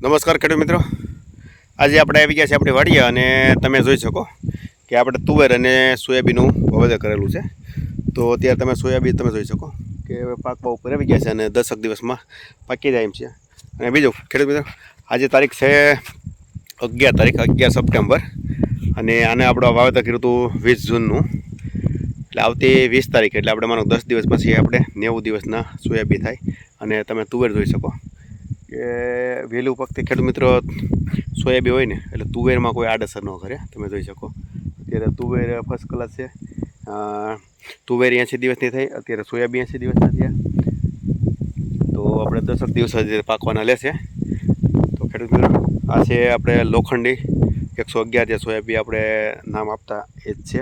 નમસ્કાર ખેડૂત મિત્રો. આજે આપણે આવી ગયા છે આપણી વાડીએ અને તમે જોઈ શકો કે આપણે તુવેર અને સોયાબીનનું વાવેતર કરેલું છે. તો અત્યારે તમે સોયાબીન તમે જોઈ શકો કે પાકવા ઉપર આવી ગયા છે અને દસક દિવસમાં પાકી જાય એમ છે. અને બીજું, ખેડૂત મિત્રો, આજે તારીખ છે અગિયાર તારીખ, અગિયાર સપ્ટેમ્બર અને આને આપણે વાવેતર કર્યું હતું વીસ જૂનનું. એટલે આવતી વીસ તારીખ, એટલે આપણે માનો દસ દિવસ પછી આપણે નેવું દિવસના સોયાબીન થાય. અને તમે તુવેર જોઈ શકો કે વહેલું વખતે ખેડૂત મિત્રો સોયાબીન હોય ને, એટલે તુવેરમાં કોઈ આડઅસર ન કરે, તમે જોઈ શકો. અત્યારે તુવેર ફર્સ્ટ ક્લાસ છે. તુવેર એંસી દિવસની થઈ, અત્યારે સોયાબી એંસી દિવસના થયા. તો આપણે દસક દિવસ પાકવાના લેશે તો ખેડૂત મિત્રો, આ છે આપણે લોખંડી, એકસો અગિયાર જે સોયાબી આપણે નામ આપતા એ જ છે.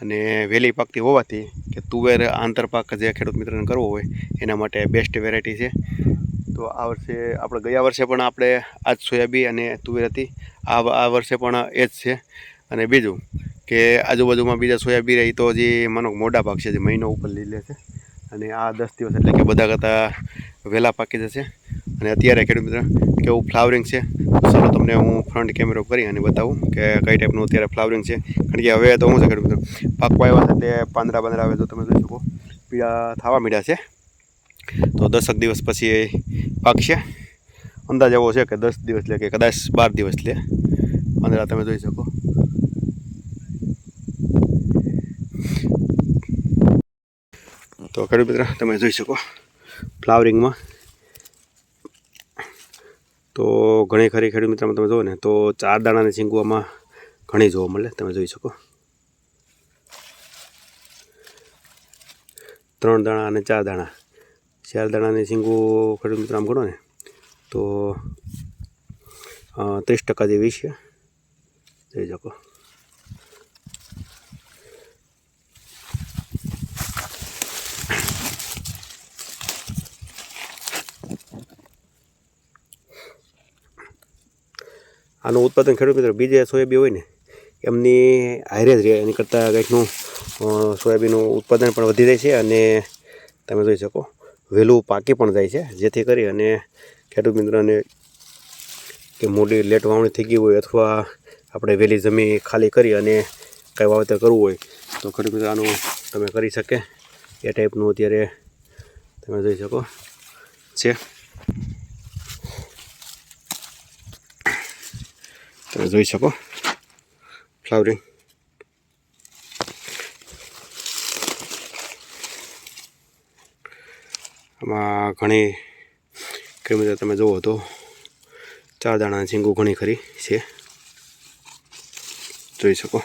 અને વહેલી પાકતી હોવાથી કે તુવેર આંતરપાક જે ખેડૂત મિત્રને કરવો હોય, એના માટે બેસ્ટ વેરાયટી છે. તો આ વર્ષે આપણે ગયા વર્ષે પણ આપણે આ જ સોયાબીન અને તુવેર હતી. આ આ વર્ષે પણ એ જ છે. અને બીજું કે આજુબાજુમાં બીજા સોયાબીન રહી તો હજી માનો મોટા પાક છે જે મહિનો ઉપર લઈ લે છે. અને આ દસ દિવસ એટલે કે બધા કરતાં વહેલા પાકી જશે. અને અત્યારે ખેડૂત મિત્ર કેવું ફ્લાવરિંગ છે. તો ચાલો તમને હું ફ્રન્ટ કેમેરો કરી અને બતાવું કે કઈ ટાઈપનું અત્યારે ફ્લાવરિંગ છે. કારણ કે હવે તો શું છે ખેડૂત મિત્રો, પાકવા આવ્યા છે એટલે પાંદરા પાંદરા આવે તો તમે જોઈ શકો. પીળા થવા માંડ્યા છે. તો દસક દિવસ પછી એ પાકશે. અંદાજ એવો છે કે દસ દિવસ લે કે કદાચ બાર દિવસ લે. પાંદડા તમે જોઈ શકો. તો ખેડૂત મિત્ર, તમે જોઈ શકો ફ્લાવરિંગમાં. તો ઘણી ખરી ખેડૂત મિત્રમાં તમે જુઓ ને, તો ચાર દાણાની છીંકવામાં ઘણી જોવા મળે, તમે જોઈ શકો. ત્રણ દાણા અને ચાર દાણા. ચાર દાણાની સિંગુ ખેડૂત મિત્રો આમ ગણો ને, તો ત્રીસ ટકા જેવી છે. જોઈ શકો. આનું ઉત્પાદન ખેડૂત મિત્રો બીજે સોયાબીન હોય ને, એમની હારે જ રહે, એની કરતાં કંઈકનું સોયાબીનનું ઉત્પાદન પણ વધી રહે છે અને તમે જોઈ શકો. વહેલું પાકી પણ જાય છે. જેથી કરી અને ખેડૂત મિત્રોને કે મોટી લેટ વાવણી થઈ ગઈ હોય અથવા આપણે વહેલી જમીન ખાલી કરી અને કંઈ વાવેતર કરવું હોય, તો ખેડૂત મિત્રો આનું તમે કરી શકે. એ ટાઈપનું અત્યારે તમે જોઈ શકો છે. તમે જોઈ શકો. ફ્લાવરિંગ આમાં ઘણી કિલોમીટર તમે જુઓ તો ચાર દાણા ઝીંગું ઘણી ખરી છે. જોઈ શકો.